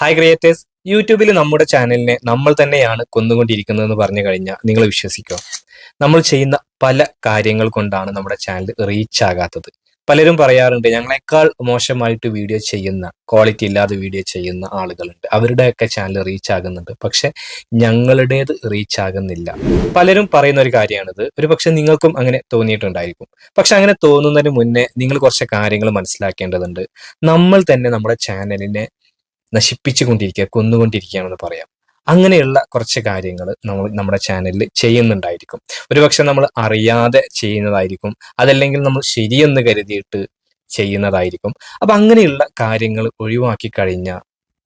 Hi creators യൂട്യൂബിൽ നമ്മുടെ ചാനലിനെ നമ്മൾ തന്നെയാണ് കൊന്നുകൊണ്ടിരിക്കുന്നതെന്ന് പറഞ്ഞു കഴിഞ്ഞാൽ നിങ്ങൾ വിശ്വസിക്കുക. നമ്മൾ ചെയ്യുന്ന പല കാര്യങ്ങൾ കൊണ്ടാണ് നമ്മുടെ ചാനൽ റീച്ച് ആകാത്തത്. പലരും പറയാറുണ്ട് ഞങ്ങളെക്കാൾ മോശമായിട്ട് വീഡിയോ ചെയ്യുന്ന ക്വാളിറ്റി ഇല്ലാതെ വീഡിയോ ചെയ്യുന്ന ആളുകളുണ്ട്. അവരുടെയൊക്കെ ചാനൽ റീച്ച് ആകുന്നുണ്ട്. പക്ഷെ ഞങ്ങളുടേത് റീച്ച് ആകുന്നില്ല. പലരും പറയുന്ന ഒരു കാര്യമാണിത്. ഒരു പക്ഷെ നിങ്ങൾക്കും അങ്ങനെ തോന്നിയിട്ടുണ്ടായിരിക്കും. പക്ഷെ അങ്ങനെ തോന്നുന്നതിന് മുന്നേ നിങ്ങൾ കുറച്ച് കാര്യങ്ങൾ മനസ്സിലാക്കേണ്ടതുണ്ട്. നമ്മൾ തന്നെ നമ്മുടെ ചാനലിനെ നശിപ്പിച്ചുകൊണ്ടിരിക്കുക കൊന്നുകൊണ്ടിരിക്കുകയാണെന്ന് പറയാം. അങ്ങനെയുള്ള കുറച്ച് കാര്യങ്ങൾ നമ്മൾ നമ്മുടെ ചാനലിൽ ചെയ്യുന്നുണ്ടായിരിക്കും. ഒരുപക്ഷെ നമ്മൾ അറിയാതെ ചെയ്യുന്നതായിരിക്കും അതല്ലെങ്കിൽ നമ്മൾ ശരിയെന്ന് കരുതിയിട്ട് ചെയ്യുന്നതായിരിക്കും. അപ്പം അങ്ങനെയുള്ള കാര്യങ്ങൾ ഒഴിവാക്കി കഴിഞ്ഞാൽ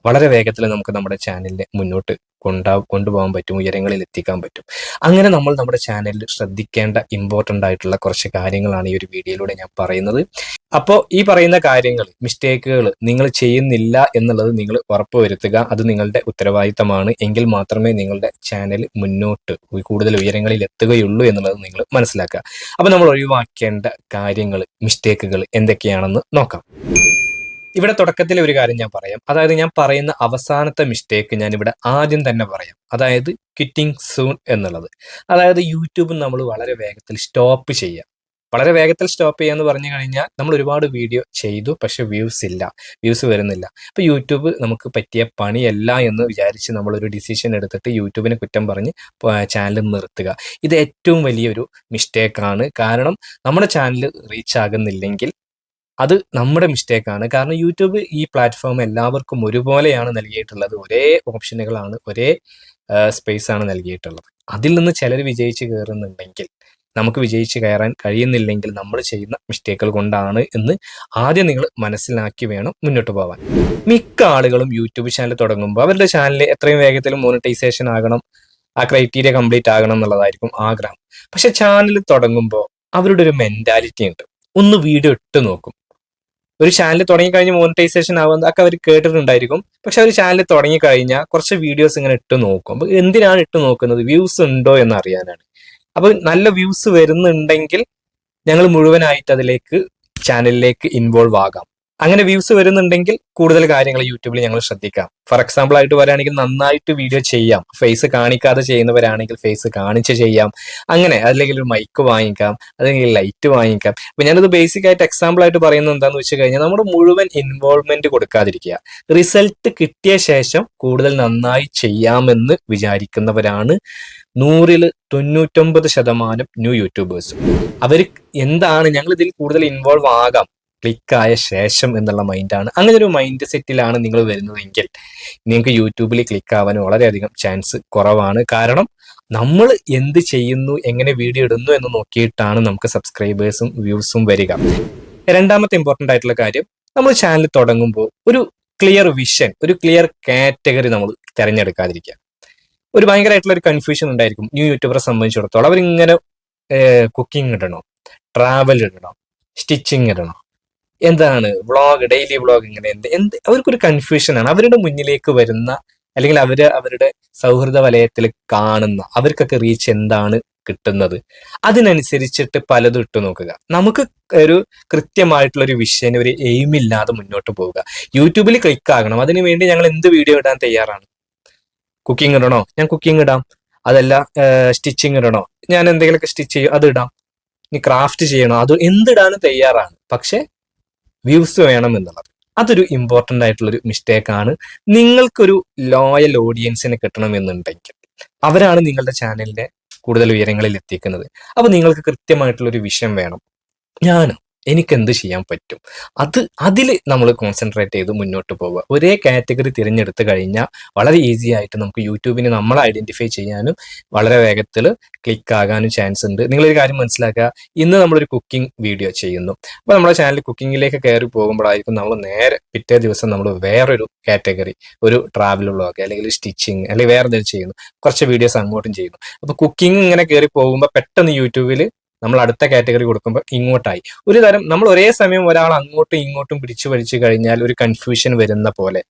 വളരെ വേഗത്തിൽ നമുക്ക് നമ്മുടെ ചാനലിനെ മുന്നോട്ട് കൊണ്ടാ കൊണ്ടുപോകാൻ പറ്റും ഉയരങ്ങളിൽ എത്തിക്കാൻ പറ്റും. അങ്ങനെ നമ്മൾ നമ്മുടെ ചാനലിൽ ശ്രദ്ധിക്കേണ്ട ഇമ്പോർട്ടന്റ് ആയിട്ടുള്ള കുറച്ച് കാര്യങ്ങളാണ് ഈ ഒരു വീഡിയോയിലൂടെ ഞാൻ പറയുന്നത്. അപ്പോൾ ഈ പറയുന്ന കാര്യങ്ങൾ മിസ്റ്റേക്കുകൾ നിങ്ങൾ ചെയ്യുന്നില്ല എന്നുള്ളത് നിങ്ങൾ ഉറപ്പുവരുത്തുക. അത് നിങ്ങളുടെ ഉത്തരവാദിത്തമാണ്. എങ്കിൽ മാത്രമേ നിങ്ങളുടെ ചാനൽ മുന്നോട്ട് കൂടുതൽ ഉയരങ്ങളിൽ എത്തുകയുള്ളൂ എന്നുള്ളത് നിങ്ങൾ മനസ്സിലാക്കുക. അപ്പോൾ നമ്മൾ ഒഴിവാക്കേണ്ട കാര്യങ്ങൾ മിസ്റ്റേക്കുകൾ എന്തൊക്കെയാണെന്ന് നോക്കാം. ഇവിടെ തുടക്കത്തിൽ ഒരു കാര്യം ഞാൻ പറയാം. അതായത് ഞാൻ പറയുന്ന അവസാനത്തെ മിസ്റ്റേക്ക് ഞാൻ ഇവിടെ ആദ്യം തന്നെ പറയാം. അതായത് ക്വിറ്റിംഗ് സൂൺ എന്നുള്ളത്. അതായത് യൂട്യൂബ് നമ്മൾ വളരെ വേഗത്തിൽ സ്റ്റോപ്പ് ചെയ്യുക വളരെ വേഗത്തിൽ സ്റ്റോപ്പ് ചെയ്യാന്ന് പറഞ്ഞു കഴിഞ്ഞാൽ നമ്മൾ ഒരുപാട് വീഡിയോ ചെയ്തു പക്ഷെ വ്യൂസ് ഇല്ല. വ്യൂസ് വരുന്നില്ല. അപ്പൊ യൂട്യൂബ് നമുക്ക് പറ്റിയ പണിയല്ല എന്ന് വിചാരിച്ച് നമ്മളൊരു ഡിസിഷൻ എടുത്തിട്ട് യൂട്യൂബിനെ കുറ്റം പറഞ്ഞ് ചാനൽ നിർത്തുക. ഇത് ഏറ്റവും വലിയൊരു മിസ്റ്റേക്കാണ് കാരണം നമ്മുടെ ചാനൽ റീച്ച് ആകുന്നില്ലെങ്കിൽ അത് നമ്മുടെ മിസ്റ്റേക്കാണ് കാരണം യൂട്യൂബ് ഈ പ്ലാറ്റ്ഫോം എല്ലാവർക്കും ഒരുപോലെയാണ് നൽകിയിട്ടുള്ളത്. ഒരേ ഓപ്ഷനുകളാണ് ഒരേ സ്പേസ് ആണ് നൽകിയിട്ടുള്ളത്. അതിൽ നിന്ന് ചിലർ വിജയിച്ച് കയറുന്നുണ്ടെങ്കിൽ നമുക്ക് വിജയിച്ച് കയറാൻ കഴിയുന്നില്ലെങ്കിൽ നമ്മൾ ചെയ്യുന്ന മിസ്റ്റേക്കുകൾ കൊണ്ടാണ് എന്ന് ആദ്യം നിങ്ങൾ മനസ്സിലാക്കി വേണം മുന്നോട്ട് പോകാൻ മിക്ക ആളുകളും യൂട്യൂബ് ചാനൽ തുടങ്ങുമ്പോൾ അവരുടെ ചാനൽ എത്രയും വേഗത്തിൽ മോണിറ്റൈസേഷൻ ആകണം ആ ക്രൈറ്റീരിയ കംപ്ലീറ്റ് ആകണം എന്നുള്ളതായിരിക്കും ആഗ്രഹം. പക്ഷെ ചാനൽ തുടങ്ങുമ്പോൾ അവരുടെ ഒരു മെന്റാലിറ്റി ഉണ്ട്. ഒന്ന് വീഡിയോ ഇട്ട് നോക്കും. ഒരു ചാനൽ തുടങ്ങിക്കഴിഞ്ഞ് മോണിറ്റൈസേഷൻ ആവുന്ന ഒക്കെ അവർ കേട്ടിട്ടുണ്ടായിരിക്കും. പക്ഷെ ഒരു ചാനൽ തുടങ്ങിക്കഴിഞ്ഞാൽ കുറച്ച് വീഡിയോസ് ഇങ്ങനെ ഇട്ട് നോക്കും. അപ്പൊ എന്തിനാണ് ഇട്ട് നോക്കുന്നത്? വ്യൂസ് ഉണ്ടോ എന്ന് അറിയാനാണ്. അപ്പൊ നല്ല വ്യൂസ് വരുന്നുണ്ടെങ്കിൽ ഞങ്ങൾ മുഴുവനായിട്ട് അതിലേക്ക് ചാനലിലേക്ക് ഇൻവോൾവ് ആകാം. അങ്ങനെ വ്യൂസ് വരുന്നുണ്ടെങ്കിൽ കൂടുതൽ കാര്യങ്ങൾ യൂട്യൂബിൽ ഞങ്ങൾ ശ്രദ്ധിക്കാം. ഫോർ എക്സാമ്പിൾ ആയിട്ട് വരാണെങ്കിൽ നന്നായിട്ട് വീഡിയോ ചെയ്യാം. ഫേസ് കാണിക്കാതെ ചെയ്യുന്നവരാണെങ്കിൽ ഫേസ് കാണിച്ച് ചെയ്യാം. അങ്ങനെ അല്ലെങ്കിൽ ഒരു മൈക്ക് വാങ്ങിക്കാം. അല്ലെങ്കിൽ ലൈറ്റ് വാങ്ങിക്കാം. അപ്പൊ ഞാനത് ബേസിക് ആയിട്ട് എക്സാമ്പിൾ ആയിട്ട് പറയുന്നത് എന്താന്ന് വെച്ച് കഴിഞ്ഞാൽ നമ്മുടെ മുഴുവൻ ഇൻവോൾവ്മെന്റ് കൊടുക്കാതിരിക്കുക. റിസൾട്ട് കിട്ടിയ ശേഷം കൂടുതൽ നന്നായി ചെയ്യാമെന്ന് വിചാരിക്കുന്നവരാണ് നൂറിൽ തൊണ്ണൂറ്റൊമ്പത് ശതമാനം ന്യൂ യൂട്യൂബേഴ്സ് അവർ എന്താണ് ഞങ്ങൾ ഇതിൽ കൂടുതൽ ഇൻവോൾവ് ആകാം. ക്ലിക്കായ ശേഷം എന്നുള്ള മൈൻഡാണ് അങ്ങനെ ഒരു മൈൻഡ് സെറ്റിലാണ് നിങ്ങൾ വരുന്നതെങ്കിൽ നിങ്ങൾക്ക് യൂട്യൂബിൽ ക്ലിക്ക് ആവാൻ വളരെയധികം ചാൻസ് കുറവാണ്. കാരണം നമ്മൾ എന്ത് ചെയ്യുന്നു എങ്ങനെ വീഡിയോ ഇടുന്നു എന്ന് നോക്കിയിട്ടാണ് നമുക്ക് സബ്സ്ക്രൈബേഴ്സും വ്യൂസും വരിക. രണ്ടാമത്തെ ഇമ്പോർട്ടന്റ് ആയിട്ടുള്ള കാര്യം നമ്മൾ ചാനൽ തുടങ്ങുമ്പോൾ ഒരു ക്ലിയർ വിഷൻ ഒരു ക്ലിയർ കാറ്റഗറി നമ്മൾ തിരഞ്ഞെടുക്കാതിരിക്കുക. ഒരു ഭയങ്കരമായിട്ടുള്ള ഒരു കൺഫ്യൂഷൻ ഉണ്ടായിരിക്കും. ന്യൂ യൂട്യൂബറെ സംബന്ധിച്ചിടത്തോളം അവരിങ്ങനെ കുക്കിംഗ് ഇടണോ? ട്രാവൽ ഇടണോ? സ്റ്റിച്ചിങ് ഇടണോ? എന്താണ് വ്ളോഗ് ഡെയിലി വ്ളോഗ് ഇങ്ങനെ എന്ത് എന്ത് അവർക്കൊരു കൺഫ്യൂഷനാണ് അവരുടെ മുന്നിലേക്ക് വരുന്ന അല്ലെങ്കിൽ അവർ അവരുടെ സൗഹൃദ വലയത്തിൽ കാണുന്ന അവർക്കൊക്കെ റീച്ച് എന്താണ് കിട്ടുന്നത്? അതിനനുസരിച്ചിട്ട് പലതും ഇട്ട് നോക്കുക. നമുക്ക് ഒരു കൃത്യമായിട്ടുള്ള ഒരു വിഷയം ഒരു എയിം ഇല്ലാതെ മുന്നോട്ട് പോവുക. യൂട്യൂബിൽ ക്ലിക്ക് ആകണം. അതിനു വേണ്ടി ഞങ്ങൾ എന്ത് വീഡിയോ ഇടാൻ തയ്യാറാണ്? കുക്കിംഗ് ഇടണോ? ഞാൻ കുക്കിംഗ് ഇടാം. അതല്ല സ്റ്റിച്ചിങ് ഇടണോ? ഞാൻ എന്തെങ്കിലുമൊക്കെ സ്റ്റിച്ച് ചെയ്യും അത് ഇടാം. ഇനി ക്രാഫ്റ്റ് ചെയ്യണോ? അത് എന്തിടാനും തയ്യാറാണ്. പക്ഷെ വ്യൂസ് വേണം എന്നുള്ളത്. അതൊരു ഇമ്പോർട്ടന്റ് ആയിട്ടുള്ളൊരു മിസ്റ്റേക്ക് ആണ്. നിങ്ങൾക്കൊരു ലോയൽ ഓഡിയൻസിനെ കിട്ടണമെന്നുണ്ടെങ്കിൽ അവരാണ് നിങ്ങളുടെ ചാനലിനെ കൂടുതൽ ഉയരങ്ങളിൽ എത്തിക്കുന്നത്. അപ്പോൾ നിങ്ങൾക്ക് കൃത്യമായിട്ടുള്ള ഒരു വിഷയം വേണം. ഞാനോ എനിക്ക് എന്ത് ചെയ്യാൻ പറ്റും? അത് അതിൽ നമ്മൾ കോൺസെൻട്രേറ്റ് ചെയ്ത് മുന്നോട്ട് പോവുക. ഒരേ കാറ്റഗറി തിരഞ്ഞെടുത്ത് കഴിഞ്ഞാൽ വളരെ ഈസി ആയിട്ട് നമുക്ക് യൂട്യൂബിനെ നമ്മൾ ഐഡന്റിഫൈ ചെയ്യാനും വളരെ വേഗത്തിൽ ക്ലിക്ക് ആകാനും ചാൻസ് ഉണ്ട്. നിങ്ങളൊരു കാര്യം മനസ്സിലാക്കുക. ഇന്ന് നമ്മളൊരു കുക്കിംഗ് വീഡിയോ ചെയ്യുന്നു. അപ്പോൾ നമ്മുടെ ചാനൽ കുക്കിങ്ങിലേക്ക് കയറി പോകുമ്പോഴായിരിക്കും നമ്മൾ നേരെ പിറ്റേ ദിവസം നമ്മൾ വേറൊരു കാറ്റഗറി ഒരു ട്രാവൽ വ്ളോഗ് അല്ലെങ്കിൽ സ്റ്റിച്ചിങ് അല്ലെങ്കിൽ വേറെ എന്തെങ്കിലും ചെയ്യുന്നു. കുറച്ച് വീഡിയോസ് അങ്ങോട്ടും ചെയ്യുന്നു. അപ്പോൾ കുക്കിംഗ് ഇങ്ങനെ കയറി പോകുമ്പോൾ പെട്ടെന്ന് യൂട്യൂബിൽ നമ്മൾ അടുത്ത കാറ്റഗറി കൊടുക്കുമ്പോൾ ഇങ്ങോട്ടായി. ഒരു തരം നമ്മൾ ഒരേ സമയം ഒരാൾ അങ്ങോട്ടും ഇങ്ങോട്ടും പിടിച്ചു വലിച്ചു കഴിഞ്ഞാൽ ഒരു കൺഫ്യൂഷൻ വരുന്ന പോലെ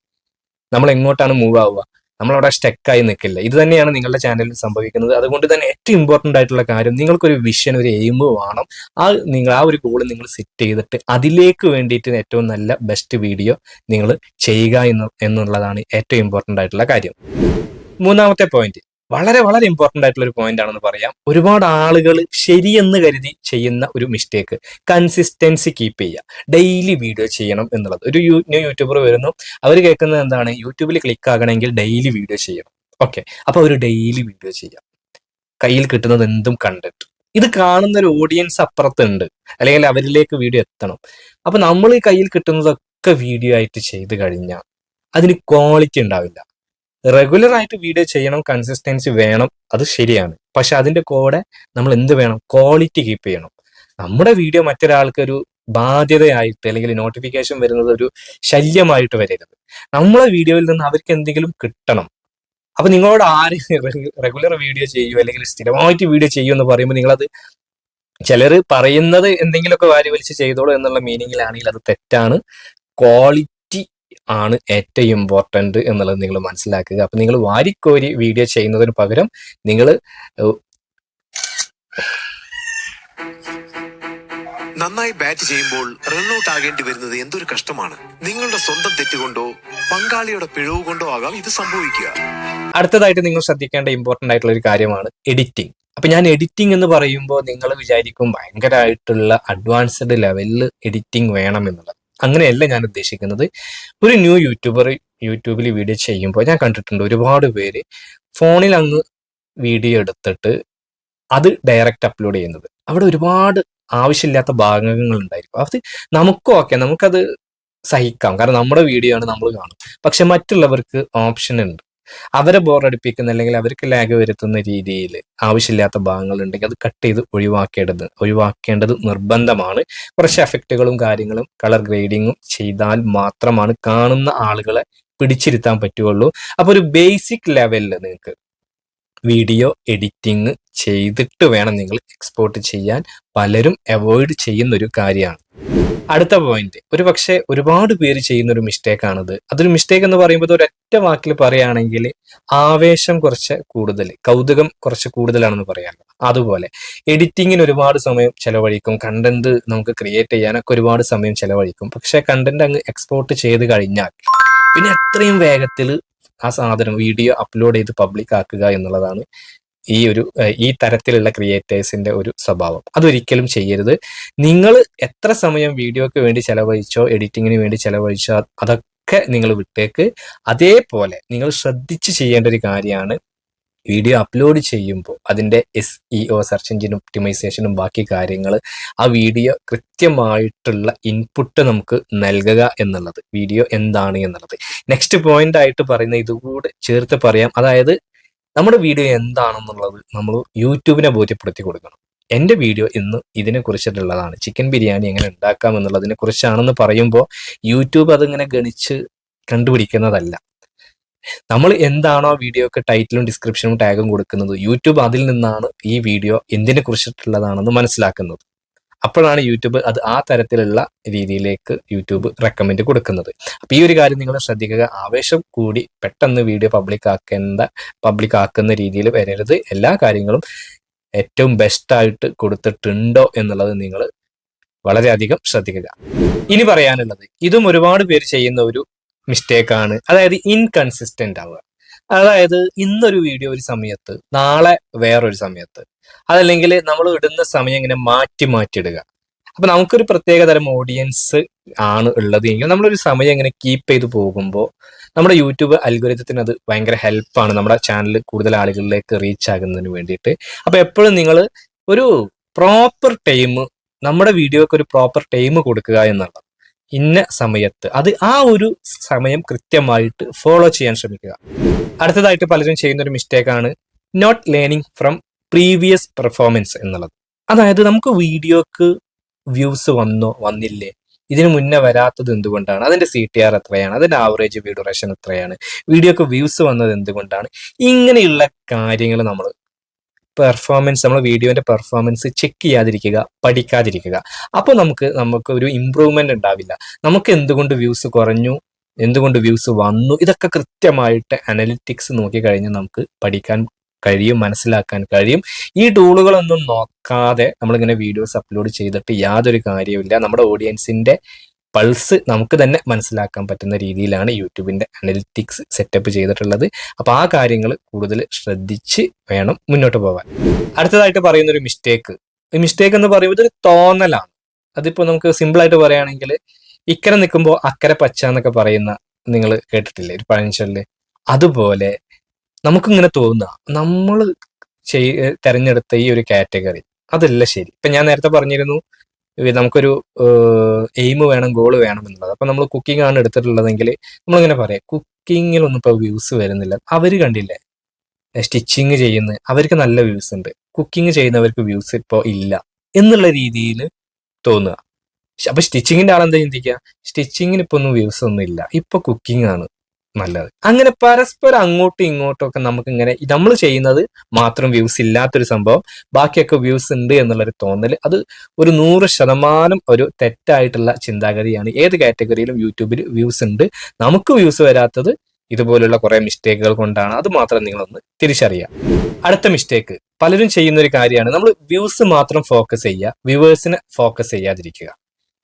നമ്മൾ എങ്ങോട്ടാണ് മൂവ് ആവുക? നമ്മളവിടെ സ്റ്റെക്കായി നിൽക്കില്ല. ഇത് തന്നെയാണ് നിങ്ങളുടെ ചാനലിൽ സംഭവിക്കുന്നത്. അതുകൊണ്ട് തന്നെ ഏറ്റവും ഇമ്പോർട്ടന്റ് ആയിട്ടുള്ള കാര്യം നിങ്ങൾക്കൊരു വിഷൻ ഒരു എയിം വേണം. ആ നിങ്ങൾ ആ ഒരു ഗോൾ നിങ്ങൾ സെറ്റ് ചെയ്തിട്ട് അതിലേക്ക് വേണ്ടിയിട്ട് ഏറ്റവും നല്ല ബെസ്റ്റ് വീഡിയോ നിങ്ങൾ ചെയ്യുക എന്ന് എന്നുള്ളതാണ് ഏറ്റവും ഇമ്പോർട്ടന്റ് ആയിട്ടുള്ള കാര്യം. മൂന്നാമത്തെ പോയിന്റ് വളരെ വളരെ ഇമ്പോർട്ടന്റ് ആയിട്ടുള്ള ഒരു പോയിന്റ് ആണെന്ന് പറയാം. ഒരുപാട് ആളുകൾ ശരിയെന്ന് കരുതി ചെയ്യുന്ന ഒരു മിസ്റ്റേക്ക് കൺസിസ്റ്റൻസി കീപ്പ് ചെയ്യുക. ഡെയിലി വീഡിയോ ചെയ്യണം എന്നുള്ളത്. ഒരു ന്യൂ യൂട്യൂബർ വരുന്നു. അവർ കേൾക്കുന്നത് എന്താണ്? യൂട്യൂബിൽ ക്ലിക്ക് ആകണമെങ്കിൽ ഡെയിലി വീഡിയോ ചെയ്യണം. ഓക്കെ അപ്പൊ ഒരു ഡെയിലി വീഡിയോ ചെയ്യാം. കയ്യിൽ കിട്ടുന്നത് എന്തും കണ്ടിട്ട് ഇത് കാണുന്ന ഒരു ഓഡിയൻസ് അപ്പുറത്തുണ്ട്. അല്ലെങ്കിൽ അവരിലേക്ക് വീഡിയോ എത്തണം. അപ്പൊ നമ്മൾ ഈ കയ്യിൽ കിട്ടുന്നതൊക്കെ വീഡിയോ ആയിട്ട് ചെയ്ത് കഴിഞ്ഞാൽ അതിന് ക്വാളിറ്റി ഉണ്ടാവില്ല. റെഗുലർ ആയിട്ട് വീഡിയോ ചെയ്യണം കൺസിസ്റ്റൻസി വേണം അത് ശരിയാണ്. പക്ഷെ അതിന്റെ കൂടെ നമ്മൾ എന്ത് വേണം? ക്വാളിറ്റി കീപ്പ് ചെയ്യണം. നമ്മുടെ വീഡിയോ മറ്റൊരാൾക്ക് ഒരു ബാധ്യതയായിട്ട് അല്ലെങ്കിൽ നോട്ടിഫിക്കേഷൻ വരുന്നത് ഒരു ശല്യമായിട്ട് വരരുത്. നമ്മളെ വീഡിയോയിൽ നിന്ന് അവർക്ക് എന്തെങ്കിലും കിട്ടണം. അപ്പൊ നിങ്ങളോട് ആര് റെഗുലർ വീഡിയോ ചെയ്യൂ അല്ലെങ്കിൽ സ്ഥിരമായിട്ട് വീഡിയോ ചെയ്യൂ എന്ന് പറയുമ്പോൾ നിങ്ങളത് ചിലർ പറയുന്നത് എന്തെങ്കിലുമൊക്കെ വാരി വലിച്ച് ചെയ്തോളൂ എന്നുള്ള മീനിങ്ങിലാണെങ്കിൽ അത് തെറ്റാണ്. ക്വാളിറ്റി ആണ് ഏറ്റവും ഇമ്പോർട്ടന്റ് എന്നുള്ളത് നിങ്ങൾ മനസ്സിലാക്കുക. അപ്പം നിങ്ങൾ വാരിക്കോരി വീഡിയോ ചെയ്യുന്നതിന് പകരം നിങ്ങൾ നന്നായി ബാറ്റ് ചെയ്യുമ്പോൾ റൺഔട്ട് ആകേണ്ടി വരുന്നത് എന്തൊരു കഷ്ടമാണ്. നിങ്ങളുടെ സ്വന്തം തെറ്റുകൊണ്ടോ പങ്കാളിയുടെ പിഴവ് കൊണ്ടോ ആകാം ഇത് സംഭവിക്കുക. അടുത്തതായിട്ട് നിങ്ങൾ ശ്രദ്ധിക്കേണ്ട ഇമ്പോർട്ടന്റ് ആയിട്ടുള്ള ഒരു കാര്യമാണ് എഡിറ്റിംഗ് അപ്പൊ ഞാൻ എഡിറ്റിംഗ് എന്ന് പറയുമ്പോൾ നിങ്ങൾ വിചാരിക്കും ഭയങ്കരമായിട്ടുള്ള അഡ്വാൻസ്ഡ് ലെവലിൽ എഡിറ്റിംഗ് വേണം എന്നുള്ളത്. അങ്ങനെയല്ല ഞാൻ ഉദ്ദേശിക്കുന്നത്. ഒരു ന്യൂ യൂട്യൂബർ യൂട്യൂബിൽ വീഡിയോ ചെയ്യുമ്പോൾ ഞാൻ കണ്ടിട്ടുണ്ട് ഒരുപാട് പേര് ഫോണിൽ അങ്ങ് വീഡിയോ എടുത്തിട്ട് അത് ഡയറക്റ്റ് അപ്ലോഡ് ചെയ്യുന്നത്. അവിടെ ഒരുപാട് ആവശ്യമില്ലാത്ത ഭാഗങ്ങൾ ഉണ്ടായിരിക്കും. അത് നമുക്കും ഓക്കെ നമുക്കത് സഹിക്കാം. കാരണം നമ്മുടെ വീഡിയോ ആണ് നമ്മൾ കാണും പക്ഷെ മറ്റുള്ളവർക്ക് ഓപ്ഷൻ ഉണ്ട്. അവരെ ബോറടിപ്പിക്കുന്ന അല്ലെങ്കിൽ അവർക്ക് ലാഗ് വരുത്തുന്ന രീതിയിൽ ആവശ്യമില്ലാത്ത ഭാഗങ്ങൾ ഉണ്ടെങ്കിൽ അത് കട്ട് ചെയ്ത് ഒഴിവാക്കേണ്ടത് ഒഴിവാക്കേണ്ടത് നിർബന്ധമാണ്. കുറച്ച് എഫക്റ്റുകളും കാര്യങ്ങളും കളർ ഗ്രേഡിങ്ങും ചെയ്താൽ മാത്രമാണ് കാണുന്ന ആളുകളെ പിടിച്ചിരുത്താൻ പറ്റുള്ളൂ അപ്പൊ ഒരു ബേസിക് ലെവലിൽ നിങ്ങൾക്ക് വീഡിയോ എഡിറ്റിംഗ് ചെയ്തിട്ട് വേണം നിങ്ങൾ എക്സ്പോർട്ട് ചെയ്യാൻ. പലരും അവോയ്ഡ് ചെയ്യുന്ന ഒരു കാര്യമാണ്. അടുത്ത പോയിന്റ് ഒരു പക്ഷേ ഒരുപാട് പേര് ചെയ്യുന്ന ഒരു മിസ്റ്റേക്ക് ആണിത്. അതൊരു മിസ്റ്റേക്ക് എന്ന് പറയുമ്പോൾ ഒരൊറ്റ വാക്കിൽ പറയുകയാണെങ്കിൽ ആവേശം കുറച്ച് കൂടുതൽ കൗതുകം കുറച്ച് കൂടുതലാണെന്ന് പറയാമല്ലോ അതുപോലെ എഡിറ്റിങ്ങിന് ഒരുപാട് സമയം ചെലവഴിക്കും. കണ്ടന്റ് നമുക്ക് ക്രിയേറ്റ് ചെയ്യാനൊക്കെ ഒരുപാട് സമയം ചെലവഴിക്കും. പക്ഷെ കണ്ടന്റ് അങ്ങ് എക്സ്പോർട്ട് ചെയ്ത് കഴിഞ്ഞാൽ പിന്നെ എത്രയും വേഗത്തിൽ ആ സാധനം വീഡിയോ അപ്ലോഡ് ചെയ്ത് പബ്ലിക് ആക്കുക എന്നുള്ളതാണ് ഈ ഒരു ഈ തരത്തിലുള്ള ക്രിയേറ്റേഴ്സിന്റെ ഒരു സ്വഭാവം. അതൊരിക്കലും ചെയ്യരുത്. നിങ്ങൾ എത്ര സമയം വീഡിയോക്ക് വേണ്ടി ചെലവഴിച്ചോ എഡിറ്റിങ്ങിന് വേണ്ടി ചെലവഴിച്ചോ അതൊക്കെ നിങ്ങൾ വിട്ടേക്ക്. അതേപോലെ നിങ്ങൾ ശ്രദ്ധിച്ച് ചെയ്യേണ്ട ഒരു കാര്യമാണ് വീഡിയോ അപ്ലോഡ് ചെയ്യുമ്പോൾ അതിന്റെ S E O search engine ഒപ്റ്റിമൈസേഷനും ബാക്കി കാര്യങ്ങൾ ആ വീഡിയോ കൃത്യമായിട്ടുള്ള ഇൻപുട്ട് നമുക്ക് നൽകുക എന്നുള്ളത്. വീഡിയോ എന്താണ് എന്നുള്ളത്. നെക്സ്റ്റ് പോയിന്റ് ആയിട്ട് പറയുന്ന ഇതുകൂടെ ചേർത്ത് പറയാം. അതായത് നമ്മുടെ വീഡിയോ എന്താണെന്നുള്ളത് നമ്മൾ യൂട്യൂബിനെ ബോധ്യപ്പെടുത്തി കൊടുക്കണം. എന്റെ വീഡിയോ ഇന്ന് ഇതിനെ കുറിച്ചിട്ടുള്ളതാണ് ചിക്കൻ ബിരിയാണി എങ്ങനെ ഉണ്ടാക്കാം എന്നുള്ളതിനെ കുറിച്ചാണെന്ന് പറയുമ്പോൾ യൂട്യൂബ് അതിങ്ങനെ ഗണിച്ച് കണ്ടുപിടിക്കുന്നതല്ല. നമ്മൾ എന്താണോ വീഡിയോക്ക് ടൈറ്റിലും ഡിസ്ക്രിപ്ഷനും ടാഗും കൊടുക്കുന്നത് യൂട്യൂബ് അതിൽ നിന്നാണ് ഈ വീഡിയോ എന്തിനെ കുറിച്ചിട്ടുള്ളതാണെന്ന് മനസ്സിലാക്കുന്നത്. അപ്പോഴാണ് യൂട്യൂബ് അത് ആ തരത്തിലുള്ള രീതിയിലേക്ക് യൂട്യൂബ് റെക്കമെൻഡ് കൊടുക്കുന്നത്. അപ്പൊ ഈ ഒരു കാര്യം നിങ്ങൾ ശ്രദ്ധിക്കുക. ആവേശം കൂടി പെട്ടെന്ന് വീഡിയോ പബ്ലിക് ആക്കേണ്ട പബ്ലിക് ആക്കുന്ന രീതിയിൽ വരരുത്. എല്ലാ കാര്യങ്ങളും ഏറ്റവും ബെസ്റ്റ് ആയിട്ട് കൊടുത്തിട്ടുണ്ടോ എന്നുള്ളത് നിങ്ങൾ വളരെയധികം ശ്രദ്ധിക്കുക. ഇനി പറയാനുള്ളത് ഇതും ഒരുപാട് പേര് ചെയ്യുന്ന ഒരു മിസ്റ്റേക്കാണ് അതായത് ഇൻകൺസിസ്റ്റന്റ് ആവുക. അതായത് ഇന്നൊരു വീഡിയോ ഒരു സമയത്ത് നാളെ വേറൊരു സമയത്ത്. അതല്ലെങ്കിൽ നമ്മൾ ഇടുന്ന സമയം ഇങ്ങനെ മാറ്റി മാറ്റി ഇടുക അപ്പൊ നമുക്കൊരു പ്രത്യേക തരം ഓഡിയൻസ് ആണ് ഉള്ളത്. എങ്കിൽ നമ്മളൊരു സമയം ഇങ്ങനെ കീപ്പ് ചെയ്ത് പോകുമ്പോൾ നമ്മുടെ യൂട്യൂബ് അൽഗോരിതത്തിന് അത് ഭയങ്കര ഹെൽപ്പാണ് നമ്മുടെ ചാനൽ കൂടുതൽ ആളുകളിലേക്ക് റീച്ച് ആകുന്നതിന് വേണ്ടിയിട്ട്. അപ്പൊ എപ്പോഴും നിങ്ങൾ ഒരു പ്രോപ്പർ ടൈം നമ്മുടെ വീഡിയോക്ക് ഒരു പ്രോപ്പർ ടൈം കൊടുക്കുക എന്നുള്ളത് ഇന്ന സമയത്ത്. അത് ആ ഒരു സമയം കൃത്യമായിട്ട് ഫോളോ ചെയ്യാൻ ശ്രമിക്കുക. അടുത്തതായിട്ട് പലരും ചെയ്യുന്ന ഒരു മിസ്റ്റേക്കാണ് not learning from previous performance എന്നുള്ളത്. അതായത് നമുക്ക് വീഡിയോക്ക് വ്യൂസ് വന്നോ വന്നില്ലേ? ഇതിന് മുന്നേ വരാത്തത് എന്തുകൊണ്ടാണ്? അതിന്റെ സി ടി ആർ എത്രയാണ്? അതിന്റെ ആവറേജ് വ്യൂ ഡ്യൂറേഷൻ എത്രയാണ്? വീഡിയോക്ക് വ്യൂസ് വന്നത് എന്തുകൊണ്ടാണ്? ഇങ്ങനെയുള്ള കാര്യങ്ങൾ നമ്മൾ പെർഫോമൻസ് നമ്മൾ വീഡിയോന്റെ പെർഫോമൻസ് ചെക്ക് ചെയ്യാതിരിക്കുക പഠിക്കാതിരിക്കുക. അപ്പോൾ നമുക്ക് നമുക്ക് ഒരു ഇമ്പ്രൂവ്മെന്റ് ഉണ്ടാവില്ല. നമുക്ക് എന്തുകൊണ്ട് വ്യൂസ് കുറഞ്ഞു എന്തുകൊണ്ട് വ്യൂസ് വന്നു ഇതൊക്കെ കൃത്യമായിട്ട് അനലിറ്റിക്സ് നോക്കി കഴിഞ്ഞാൽ നമുക്ക് പഠിക്കാൻ കഴിയും മനസ്സിലാക്കാൻ കഴിയും. ഈ ടൂളുകളൊന്നും നോക്കാതെ നമ്മളിങ്ങനെ വീഡിയോസ് അപ്ലോഡ് ചെയ്തിട്ട് യാതൊരു കാര്യവുമില്ല. നമ്മുടെ ഓഡിയൻസിന്റെ പൾസ് നമുക്ക് തന്നെ മനസ്സിലാക്കാൻ പറ്റുന്ന രീതിയിലാണ് യൂട്യൂബിന്റെ അനലിറ്റിക്സ് സെറ്റപ്പ് ചെയ്തിട്ടുള്ളത്. അപ്പോൾ ആ കാര്യങ്ങൾ കൂടുതൽ ശ്രദ്ധിച്ച് വേണം മുന്നോട്ട് പോകാൻ അടുത്തതായിട്ട് പറയുന്ന ഒരു മിസ്റ്റേക്ക് ഈ മിസ്റ്റേക്ക് എന്ന് പറയുമ്പോൾ ഒരു തോന്നലാണ്. അതിപ്പോ നമുക്ക് സിമ്പിൾ ആയിട്ട് പറയുകയാണെങ്കിൽ ഇക്കരെ നിൽക്കുമ്പോൾ അക്കരെ പച്ച എന്നൊക്കെ പറയുന്ന നിങ്ങൾ കേട്ടിട്ടില്ലേ? ഒരു പഴഞ്ചൊല്ല്. അതുപോലെ നമുക്കിങ്ങനെ തോന്നുക നമ്മൾ ചെയ് തെരഞ്ഞെടുത്ത ഈ ഒരു കാറ്റഗറി അതല്ല ശരി. ഇപ്പൊ ഞാൻ നേരത്തെ പറഞ്ഞിരുന്നു നമുക്കൊരു എയിം വേണം ഗോൾ വേണം എന്നുള്ളത്. അപ്പൊ നമ്മൾ കുക്കിംഗ് ആണ് എടുത്തിട്ടുള്ളതെങ്കിൽ നമ്മളിങ്ങനെ പറയാം. കുക്കിങ്ങിലൊന്നും ഇപ്പൊ വ്യൂസ് വരുന്നില്ല. അവർ കണ്ടില്ലേ? സ്റ്റിച്ചിങ് ചെയ്യുന്ന അവർക്ക് നല്ല വ്യൂസ് ഉണ്ട്. കുക്കിംഗ് ചെയ്യുന്നവർക്ക് വ്യൂസ് ഇപ്പോൾ ഇല്ല എന്നുള്ള രീതിയിൽ തോന്നുക. അപ്പൊ സ്റ്റിച്ചിങ്ങിന്റെ ആളെന്താ ചിന്തിക്കുക? സ്റ്റിച്ചിങ്ങിന് ഇപ്പൊ ഒന്നും വ്യൂസ് ഒന്നും ഇല്ല. ഇപ്പൊ കുക്കിംഗ് ആണ്. നല്ലത്. അങ്ങനെ പരസ്പരം അങ്ങോട്ടും ഇങ്ങോട്ടും ഒക്കെ നമുക്ക് ഇങ്ങനെ നമ്മൾ ചെയ്യുന്നത് മാത്രം വ്യൂസ് ഇല്ലാത്തൊരു സംഭവം. ബാക്കിയൊക്കെ വ്യൂസ് ഉണ്ട് എന്നുള്ളൊരു തോന്നൽ അത് ഒരു നൂറ് ശതമാനം ഒരു തെറ്റായിട്ടുള്ള ചിന്താഗതിയാണ്. ഏത് കാറ്റഗറിയിലും യൂട്യൂബിൽ വ്യൂസ് ഉണ്ട്. നമുക്ക് വ്യൂസ് വരാത്തത് ഇതുപോലുള്ള കുറെ മിസ്റ്റേക്കുകൾ കൊണ്ടാണ്. അത് മാത്രം നിങ്ങളൊന്ന് തിരിച്ചറിയാം അടുത്ത മിസ്റ്റേക്ക് പലരും ചെയ്യുന്ന ഒരു കാര്യമാണ്. നമ്മൾ വ്യൂസ് മാത്രം ഫോക്കസ് ചെയ്യുക. വ്യൂവേഴ്സിനെ ഫോക്കസ് ചെയ്യാതിരിക്കുക.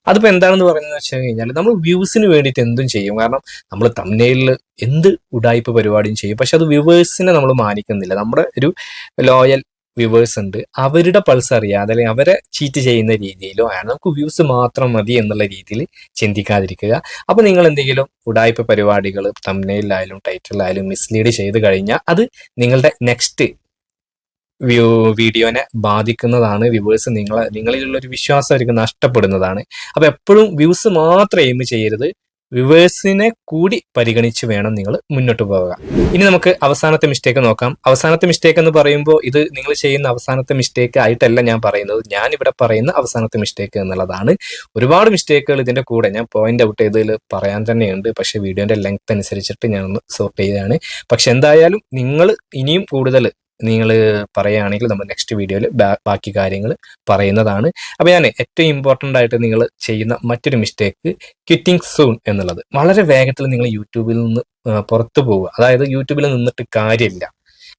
അതിപ്പോ എന്താണെന്ന് പറയുന്നത് വെച്ച് കഴിഞ്ഞാൽ നമ്മൾ വ്യൂസിന് വേണ്ടിയിട്ട് എന്തും ചെയ്യും. കാരണം നമ്മൾ തമ്മിലിൽ എന്ത് ഉടായ്പ പരിപാടിയും ചെയ്യും. പക്ഷെ അത് വ്യൂവേഴ്സിനെ നമ്മൾ മാനിക്കുന്നില്ല. നമ്മുടെ ഒരു ലോയൽ വ്യൂവേഴ്സ് ഉണ്ട്. അവരുടെ പൾസ് അറിയാതെ അല്ലെങ്കിൽ അവരെ ചീറ്റ് ചെയ്യുന്ന രീതിയിലോ ആണ് നമുക്ക് വ്യൂസ് മാത്രം മതി എന്നുള്ള രീതിയിൽ ചിന്തിക്കാതിരിക്കുക. അപ്പോൾ നിങ്ങൾ എന്തെങ്കിലും ഉടായ്പ പരിപാടികൾ തമ്മിലായാലും ടൈറ്റിലായാലും മിസ്ലീഡ് ചെയ്ത് കഴിഞ്ഞാൽ അത് നിങ്ങളുടെ നെക്സ്റ്റ് വ്യൂ വീഡിയോനെ ബാധിക്കുന്നതാണ് വ്യൂവേഴ്സ്. നിങ്ങളെ നിങ്ങളിലുള്ള ഒരു വിശ്വാസം അവർക്ക് നഷ്ടപ്പെടുന്നതാണ്. അപ്പൊ എപ്പോഴും വ്യൂസ് മാത്രം എയിം ചെയ്യരുത്. വ്യൂവേഴ്സിനെ കൂടി പരിഗണിച്ച് വേണം നിങ്ങൾ മുന്നോട്ട് പോവുക. ഇനി നമുക്ക് അവസാനത്തെ മിസ്റ്റേക്ക് നോക്കാം. അവസാനത്തെ മിസ്റ്റേക്ക് എന്ന് പറയുമ്പോൾ ഇത് നിങ്ങൾ ചെയ്യുന്ന അവസാനത്തെ മിസ്റ്റേക്ക് ആയിട്ടല്ല ഞാൻ പറയുന്നത്. ഞാൻ ഇവിടെ പറയുന്ന അവസാനത്തെ മിസ്റ്റേക്ക് എന്നുള്ളതാണ്. ഒരുപാട് മിസ്റ്റേക്കുകൾ ഇതിന്റെ കൂടെ ഞാൻ പോയിന്റ് ഔട്ട് ചെയ്തതിൽ പറയാൻ തന്നെയുണ്ട്. പക്ഷേ വീഡിയോന്റെ ലെങ്ത് അനുസരിച്ചിട്ട് ഞാൻ ഒന്ന് സോർട്ട് ചെയ്തതാണ്. പക്ഷെ എന്തായാലും നിങ്ങൾ ഇനിയും കൂടുതൽ നിങ്ങൾ പറയുകയാണെങ്കിൽ നമ്മൾ നെക്സ്റ്റ് വീഡിയോയിൽ ബാക്കി കാര്യങ്ങൾ പറയുന്നതാണ്. അപ്പോൾ ഞാൻ ഏറ്റവും ഇമ്പോർട്ടന്റ് ആയിട്ട് നിങ്ങൾ ചെയ്യുന്ന മറ്റൊരു മിസ്റ്റേക്ക് ക്വിറ്റിംഗ് സൂൺ എന്നുള്ളത്. വളരെ വേഗത്തിൽ നിങ്ങൾ യൂട്യൂബിൽ നിന്ന് പുറത്തു പോവുക. അതായത് യൂട്യൂബിൽ നിന്നിട്ട് കാര്യമില്ല.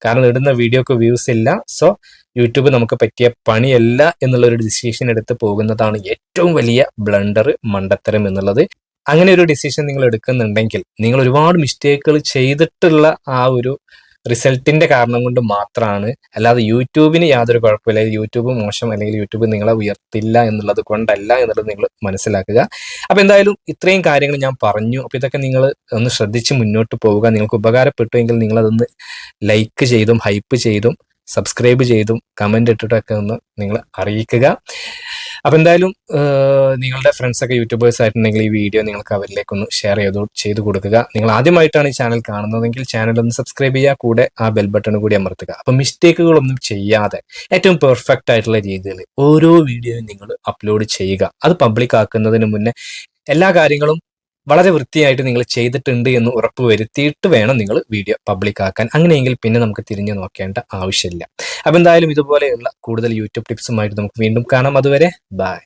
കാരണം ഇടുന്ന വീഡിയോക്ക് വ്യൂസ് ഇല്ല. സോ യൂട്യൂബ് നമുക്ക് പറ്റിയ പണിയല്ല എന്നുള്ള ഒരു ഡിസിഷൻ എടുത്ത് പോകുന്നതാണ് ഏറ്റവും വലിയ ബ്ലണ്ടർ മണ്ടത്തരം എന്നുള്ളത്. അങ്ങനെ ഒരു ഡിസിഷൻ നിങ്ങൾ എടുക്കുന്നുണ്ടെങ്കിൽ നിങ്ങൾ ഒരുപാട് മിസ്റ്റേക്കുകൾ ചെയ്തിട്ടുള്ള ആ ഒരു റിസൾട്ടിന്റെ കാരണം കൊണ്ട് മാത്രമാണ് അല്ലാതെ യൂട്യൂബിന് യാതൊരു കുഴപ്പമില്ല. യൂട്യൂബ് മോശം അല്ലെങ്കിൽ യൂട്യൂബ് നിങ്ങളെ ഉയർത്തില്ല എന്നുള്ളത് കൊണ്ടല്ല എന്നുള്ളത് നിങ്ങൾ മനസ്സിലാക്കുക. അപ്പൊ എന്തായാലും ഇത്രയും കാര്യങ്ങൾ ഞാൻ പറഞ്ഞു. അപ്പൊ ഇതൊക്കെ നിങ്ങൾ ഒന്ന് ശ്രദ്ധിച്ച് മുന്നോട്ട് പോവുക. നിങ്ങൾക്ക് ഉപകാരപ്പെട്ടുവെങ്കിൽ നിങ്ങൾ അതൊന്ന് ലൈക്ക് ചെയ്തും ഹൈപ്പ് ചെയ്തും സബ്സ്ക്രൈബ് ചെയ്തും കമന്റ് ഇട്ടിട്ടൊക്കെ ഒന്ന് നിങ്ങൾ അറിയിക്കുക. അപ്പൊ എന്തായാലും നിങ്ങളുടെ ഫ്രണ്ട്സ് ഒക്കെ യൂട്യൂബേഴ്സ് ആയിട്ടുണ്ടെങ്കിൽ ഈ വീഡിയോ നിങ്ങൾക്ക് അവരിലേക്ക് ഒന്ന് ഷെയർ ചെയ്തു ചെയ്ത് കൊടുക്കുക. നിങ്ങൾ ആദ്യമായിട്ടാണ് ഈ ചാനൽ കാണുന്നതെങ്കിൽ ചാനൽ ഒന്ന് സബ്സ്ക്രൈബ് ചെയ്യുക കൂടെ ആ ബെൽ ബട്ടൺ കൂടി അമർത്തുക. അപ്പൊ മിസ്റ്റേക്കുകളൊന്നും ചെയ്യാതെ ഏറ്റവും പെർഫെക്റ്റ് ആയിട്ടുള്ള രീതിയിൽ ഓരോ വീഡിയോയും നിങ്ങൾ അപ്ലോഡ് ചെയ്യുക. അത് പബ്ലിക് ആക്കുന്നതിന് മുന്നേ എല്ലാ കാര്യങ്ങളും വളരെ വൃത്തിയായിട്ട് നിങ്ങൾ ചെയ്തിട്ടുണ്ട് എന്ന് ഉറപ്പ് വരുത്തിയിട്ട് വേണം നിങ്ങൾ വീഡിയോ പബ്ലിക് ആക്കാൻ. അങ്ങനെയെങ്കിൽ പിന്നെ നമുക്ക് തിരിഞ്ഞു നോക്കേണ്ട ആവശ്യമില്ല. അപ്പം എന്തായാലും ഇതുപോലെയുള്ള കൂടുതൽ യൂട്യൂബ് ടിപ്സുമായിട്ട് നമുക്ക് വീണ്ടും കാണാം. അതുവരെ ബൈ